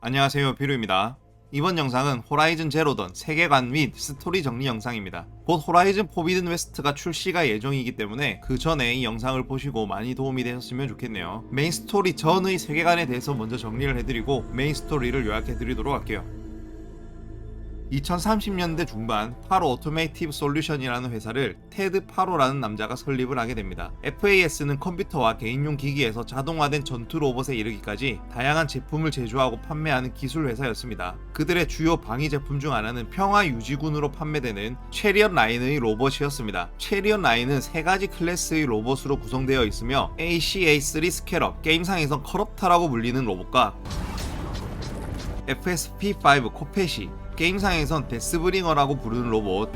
안녕하세요 비루입니다. 이번 영상은 호라이즌 제로던 세계관 및 스토리 정리 영상입니다. 곧 호라이즌 포비든 웨스트가 출시가 예정이기 때문에 그 전에 이 영상을 보시고 많이 도움이 되셨으면 좋겠네요. 메인 스토리 전의 세계관에 대해서 먼저 정리를 해드리고 메인 스토리를 요약해드리도록 할게요. 2030년대 중반 파로 오토메이티브 솔루션이라는 회사를 테드 파로라는 남자가 설립을 하게 됩니다. FAS는 컴퓨터와 개인용 기기에서 자동화된 전투 로봇에 이르기까지 다양한 제품을 제조하고 판매하는 기술 회사였습니다. 그들의 주요 방위 제품 중 하나는 평화 유지군으로 판매되는 체리엇 라인의 로봇이었습니다. 체리엇 라인은 세 가지 클래스의 로봇으로 구성되어 있으며 ACA3 스캐럽, 게임상에서 커럽타라고 불리는 로봇과 FSP5 코펫이 게임상에선 데스브링어라고 부르는 로봇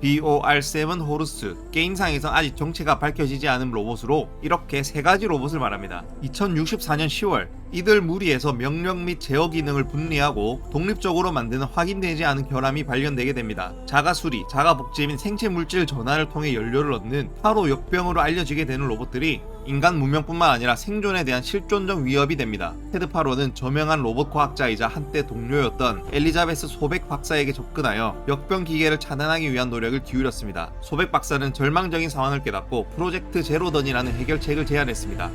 BOR7 호르스 게임상에선 아직 정체가 밝혀지지 않은 로봇으로 이렇게 세 가지 로봇을 말합니다. 2064년 10월 이들 무리에서 명령 및 제어 기능을 분리하고 독립적으로 만드는 확인되지 않은 결함이 발견되게 됩니다. 자가 수리, 자가 복제 및 생체 물질 전환을 통해 연료를 얻는 타로 역병으로 알려지게 되는 로봇들이 인간 문명뿐만 아니라 생존에 대한 실존적 위협이 됩니다. 테드 파로는 저명한 로봇 과학자이자 한때 동료였던 엘리자베스 소백 박사에게 접근하여 역병 기계를 차단하기 위한 노력을 기울였습니다. 소백 박사는 절망적인 상황을 깨닫고 프로젝트 제로던이라는 해결책을 제안했습니다.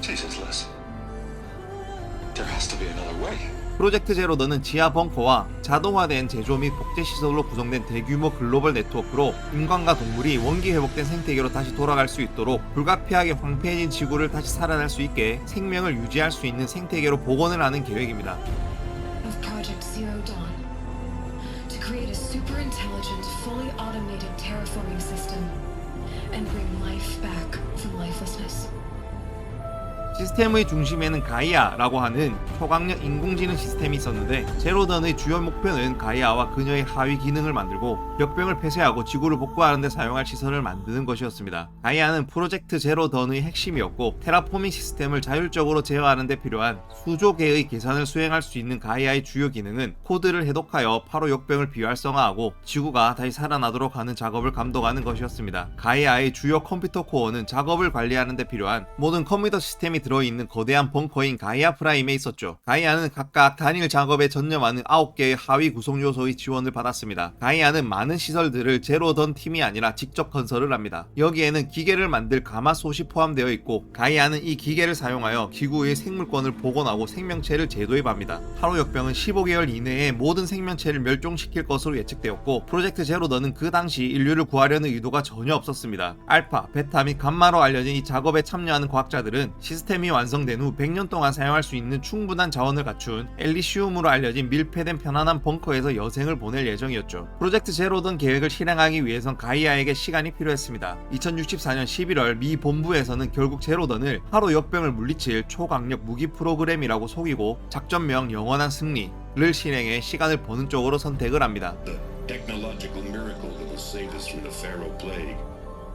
Jesus, way. 프로젝트 제로던은 지하 벙커와 자동화된 제조 및 복제 시설로 구성된 대규모 글로벌 네트워크로 인간과 동물이 원기 회복된 생태계로 다시 돌아갈 수 있도록 불가피하게 황폐해진 지구를 다시 살아날 수 있게 생명을 유지할 수 있는 생태계로 복원을 하는 계획입니다. 시스템의 중심에는 가이아라고 하는 초강력 인공지능 시스템이 있었는데 제로던의 주요 목표는 가이아와 그녀의 하위 기능을 만들고 역병을 폐쇄하고 지구를 복구하는 데 사용할 시설을 만드는 것이었습니다. 가이아는 프로젝트 제로던의 핵심이었고 테라포밍 시스템을 자율적으로 제어하는 데 필요한 수조 개의 계산을 수행할 수 있는 가이아의 주요 기능은 코드를 해독하여 파로 역병을 비활성화하고 지구가 다시 살아나도록 하는 작업을 감독하는 것이었습니다. 가이아의 주요 컴퓨터 코어는 작업을 관리하는 데 필요한 모든 컴퓨터 시스템이 들어 있는 거대한 벙커인 가이아 프라임에 있었죠. 가이아는 각각 단일 작업에 전념하는 9개의 하위 구성 요소의 지원을 받았습니다. 가이아는 많은 시설들을 제로 던 팀이 아니라 직접 건설을 합니다. 여기에는 기계를 만들 가마솥이 포함되어 있고 가이아는 이 기계를 사용하여 기구의 생물권을 복원하고 생명체를 재도입합니다. 하루 역병은 15개월 이내에 모든 생명체를 멸종시킬 것으로 예측되었고 프로젝트 제로던은 그 당시 인류를 구하려는 의도가 전혀 없었습니다. 알파, 베타 및 감마로 알려진 이 작업에 참여하는 과학자들은 시스템 이 완성된 후 100년 동안 사용할 수 있는 충분한 자원을 갖춘 엘리시움으로 알려진 밀폐된 편안한 벙커에서 여생을 보낼 예정이었죠. 프로젝트 제로던 계획을 실행하기 위해선 가이아에게 시간이 필요했습니다. 2064년 11월 미 본부에서는 결국 제로던을 하루 역병을 물리칠 초강력 무기 프로그램이라고 속이고 작전명 영원한 승리를 실행해 시간을 버는 쪽으로 선택을 합니다.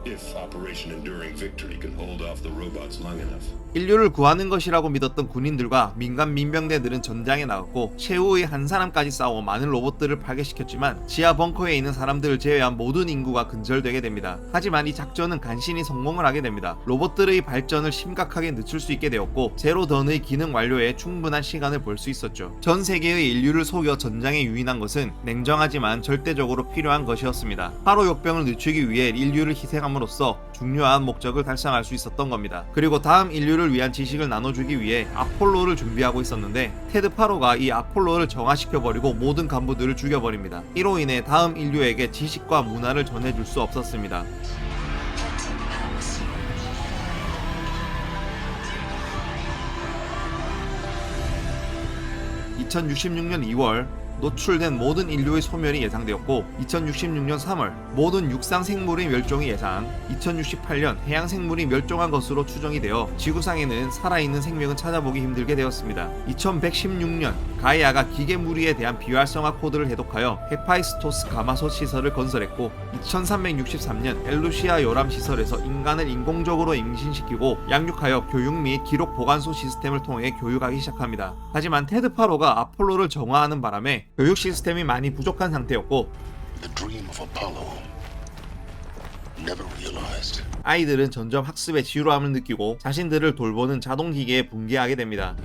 If Operation Enduring Victory can hold off the robots long enough. 인류를 구하는 것이라고 믿었던 군인들과 민간 민병대들은 전장에 나갔고 최후의 한 사람까지 싸워 많은 로봇들을 파괴시켰지만 지하 벙커에 있는 사람들을 제외한 모든 인구가 근절되게 됩니다. 하지만 이 작전은 간신히 성공을 하게 됩니다. 로봇들의 발전을 심각하게 늦출 수 있게 되었고 제로던의 기능 완료에 충분한 시간을 볼 수 있었죠. 전 세계의 인류를 속여 전장에 유인한 것은 냉정하지만 절대적으로 필요한 것이었습니다. 하로 역병을 늦추기 위해 인류를 희생함으로써 중요한 목적을 달성할 수 있었던 겁니다. 그리고 다음 인류를 위한 지식을 나눠주기 위해 아폴로를 준비하고 있었는데 테드 파로가 이 아폴로를 정화시켜버리고 모든 간부들을 죽여버립니다. 이로 인해 다음 인류에게 지식과 문화를 전해줄 수 없었습니다. 2066년 2월 노출된 모든 인류의 소멸이 예상되었고 2066년 3월 모든 육상 생물의 멸종이 예상 2068년 해양 생물이 멸종한 것으로 추정이 되어 지구상에는 살아있는 생명은 찾아보기 힘들게 되었습니다. 2116년 가이아가 기계 무리에 대한 비활성화 코드를 해독하여 헤파이스토스 가마솥 시설을 건설했고 2363년 엘루시아 요람 시설에서 인간을 인공적으로 임신시키고 양육하여 교육 및 기록 보관소 시스템을 통해 교육하기 시작합니다. 하지만 테드 파로가 아폴로를 정화하는 바람에 교육 시스템이 많이 부족한 상태였고. 아이들은 점점 학습의 지루함을 느끼고 자신들을 돌보는 자동 기계에 붕괴하게 됩니다.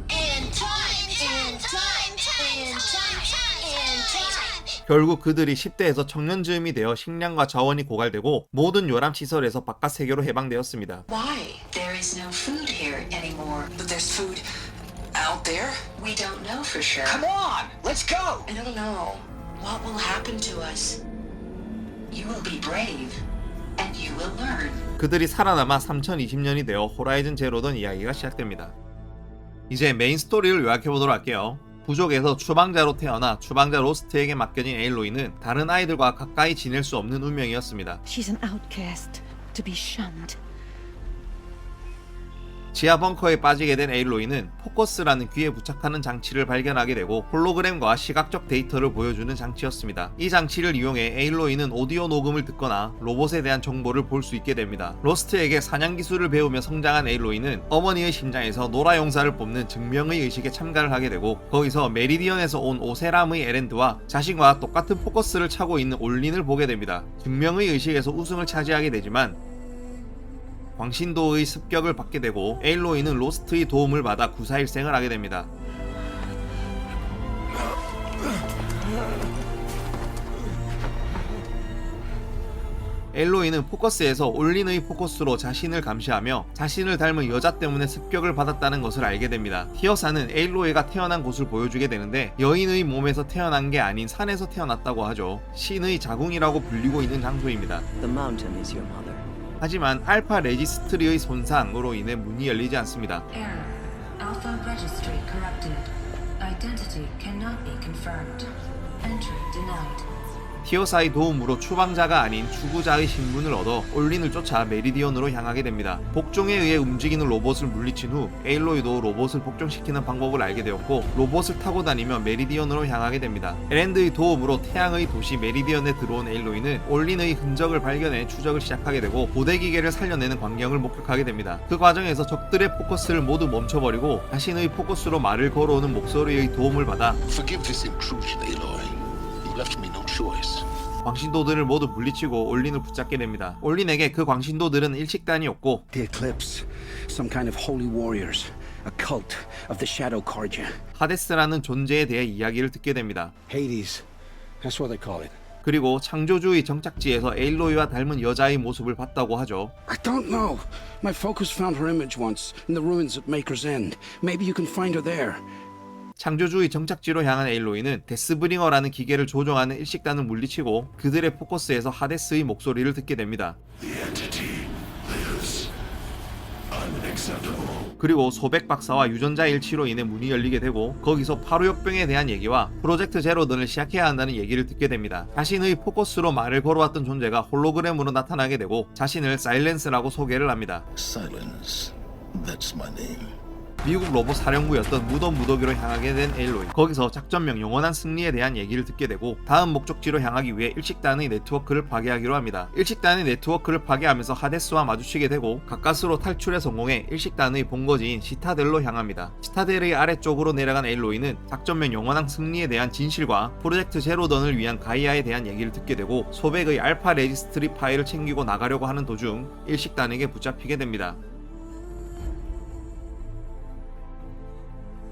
결국 그들이 10대에서 청년 즈음이 되어 식량과 자원이 고갈되고 모든 요람 시설에서 바깥 세계로 해방되었습니다. Why? There is no food here anymore. But there's food out there? We don't know for sure. Come on, let's go! I don't know. What will happen to us? You will be brave, and you will learn. 그들이 살아남아 3020년이 되어 호라이즌 제로던 이야기가 시작됩니다. 이제 메인 스토리를 요약해 보도록 할게요. 부족에서 추방자로 태어나 추방자 로스트에게 맡겨진 에일로이는 다른 아이들과 가까이 지낼 수 없는 운명이었습니다. She's an outcast, to be shunned. 지하 벙커에 빠지게 된 에일로이는 포커스라는 귀에 부착하는 장치를 발견하게 되고 홀로그램과 시각적 데이터를 보여주는 장치였습니다. 이 장치를 이용해 에일로이는 오디오 녹음을 듣거나 로봇에 대한 정보를 볼 수 있게 됩니다. 로스트에게 사냥 기술을 배우며 성장한 에일로이는 어머니의 심장에서 노라 용사를 뽑는 증명의 의식에 참가를 하게 되고 거기서 메리디언에서 온 오세람의 에렌드와 자신과 똑같은 포커스를 차고 있는 올린을 보게 됩니다. 증명의 의식에서 우승을 차지하게 되지만 광신도의 습격을 받게 되고 에일로이는 로스트의 도움을 받아 구사일생을 하게 됩니다. 엘로이는 포커스에서 올린의 포커스로 자신을 감시하며 자신을 닮은 여자 때문에 습격을 받았다는 것을 알게 됩니다. 티어사는 에일로이가 태어난 곳을 보여주게 되는데 여인의 몸에서 태어난 게 아닌 산에서 태어났다고 하죠. 신의 자궁이라고 불리고 있는 장소입니다. 하지만 알파 레지스트리의 손상으로 인해 문이 열리지 않습니다. Entry denied. 티어사의 도움으로 추방자가 아닌 추구자의 신분을 얻어 올린을 쫓아 메리디언으로 향하게 됩니다. 복종에 의해 움직이는 로봇을 물리친 후 에일로이도 로봇을 복종시키는 방법을 알게 되었고 로봇을 타고 다니며 메리디언으로 향하게 됩니다. 에랜드의 도움으로 태양의 도시 메리디언에 들어온 에일로이는 올린의 흔적을 발견해 추적을 시작하게 되고 고대 기계를 살려내는 광경을 목격하게 됩니다. 그 과정에서 적들의 포커스를 모두 멈춰버리고 자신의 포커스로 말을 걸어오는 목소리의 도움을 받아 Forgive this intrusion, Aloy. Left me no choice. 광신도들을 모두 물리치고 올린을 붙잡게 됩니다. 올린에게 그 광신도들은 일식단이었고 The Eclipse, some kind of holy warriors, a cult of the Shadow Carja. 하데스라는 존재에 대해 이야기를 듣게 됩니다. Hades, that's what they call it. 그리고 창조주의 정착지에서 에일로이와 닮은 여자의 모습을 봤다고 하죠. I don't know. My focus found her image once in the ruins at Maker's End. Maybe you can find her there. 창조주의 정착지로 향한 에일로이는 데스브링어라는 기계를 조종하는 일식단을 물리치고 그들의 포커스에서 하데스의 목소리를 듣게 됩니다. 그리고 소백 박사와 유전자 일치로 인해 문이 열리게 되고 거기서 파루역병에 대한 얘기와 프로젝트 제로든을 시작해야 한다는 얘기를 듣게 됩니다. 자신의 포커스로 말을 걸어왔던 존재가 홀로그램으로 나타나게 되고 자신을 사일렌스라고 소개를 합니다. Silence. That's my name. 미국 로봇 사령부였던 무덤 무더기로 향하게 된 에일로이. 거기서 작전명 영원한 승리에 대한 얘기를 듣게 되고 다음 목적지로 향하기 위해 일식단의 네트워크를 파괴하기로 합니다. 일식단의 네트워크를 파괴하면서 하데스와 마주치게 되고 가까스로 탈출에 성공해 일식단의 본거지인 시타델로 향합니다. 시타델의 아래쪽으로 내려간 에일로이는 작전명 영원한 승리에 대한 진실과 프로젝트 제로던을 위한 가이아에 대한 얘기를 듣게 되고 소백의 알파 레지스트리 파일을 챙기고 나가려고 하는 도중 일식단에게 붙잡히게 됩니다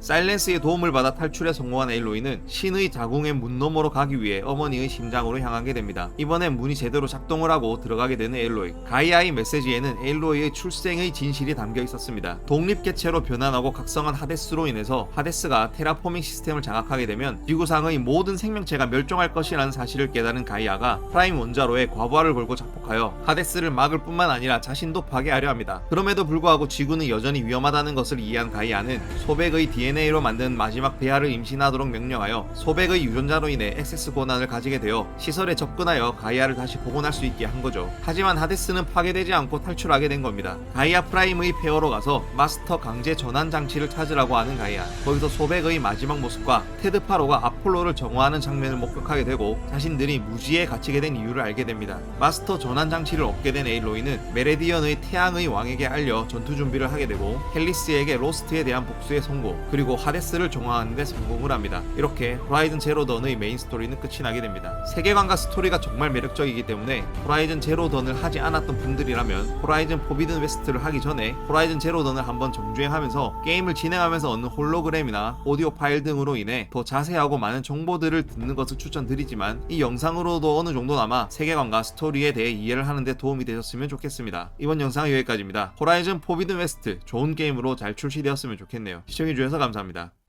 사일렌스의 도움을 받아 탈출에 성공한 에일로이는 신의 자궁의 문 너머로 가기 위해 어머니의 심장으로 향하게 됩니다. 이번엔 문이 제대로 작동을 하고 들어가게 되는 에일로이. 가이아의 메시지에는 에일로이의 출생의 진실이 담겨 있었습니다. 독립개체로 변환하고 각성한 하데스로 인해서 하데스가 테라포밍 시스템을 장악하게 되면 지구상의 모든 생명체가 멸종할 것이라는 사실을 깨달은 가이아가 프라임 원자로에 과부하를 걸고 작폭하여 하데스를 막을 뿐만 아니라 자신도 파괴하려 합니다. 그럼에도 불구하고 지구는 여전히 위험하다는 것을 이해한 가이아는 소백의 DNA 로 만든 마지막 배아를 임신하도록 명령하여 소백의 유전자로 인해 액세스 권한을 가지게 되어 시설에 접근하여 가이아를 다시 복원할 수 있게 한 거죠. 하지만 하데스는 파괴되지 않고 탈출하게 된 겁니다. 가이아 프라임의 폐허로 가서 마스터 강제 전환 장치를 찾으라고 하는 가이아. 거기서 소백의 마지막 모습과 테드 파로가 아폴로를 정화하는 장면을 목격하게 되고 자신들이 무지에 갇히게 된 이유를 알게 됩니다. 마스터 전환 장치를 얻게 된 에일로이는 메레디언의 태양의 왕에게 알려 전투 준비를 하게 되고 헬리스에게 로스트에 대한 복수에 성공. 그리고 그리고 하데스를 정화하는 데 성공을 합니다. 이렇게 호라이즌 제로던의 메인 스토리는 끝이 나게 됩니다. 세계관과 스토리가 정말 매력적이기 때문에 호라이즌 제로던을 하지 않았던 분들이라면 호라이즌 포비든 웨스트를 하기 전에 호라이즌 제로던을 한번 정주행하면서 게임을 진행하면서 얻는 홀로그램이나 오디오 파일 등으로 인해 더 자세하고 많은 정보들을 듣는 것을 추천드리지만 이 영상으로도 어느 정도나마 세계관과 스토리에 대해 이해를 하는데 도움이 되셨으면 좋겠습니다. 이번 영상은 여기까지입니다. 호라이즌 포비든 웨스트 좋은 게임으로 잘 출시되었으면 좋겠네요. 시청해주셔서 감사합니다.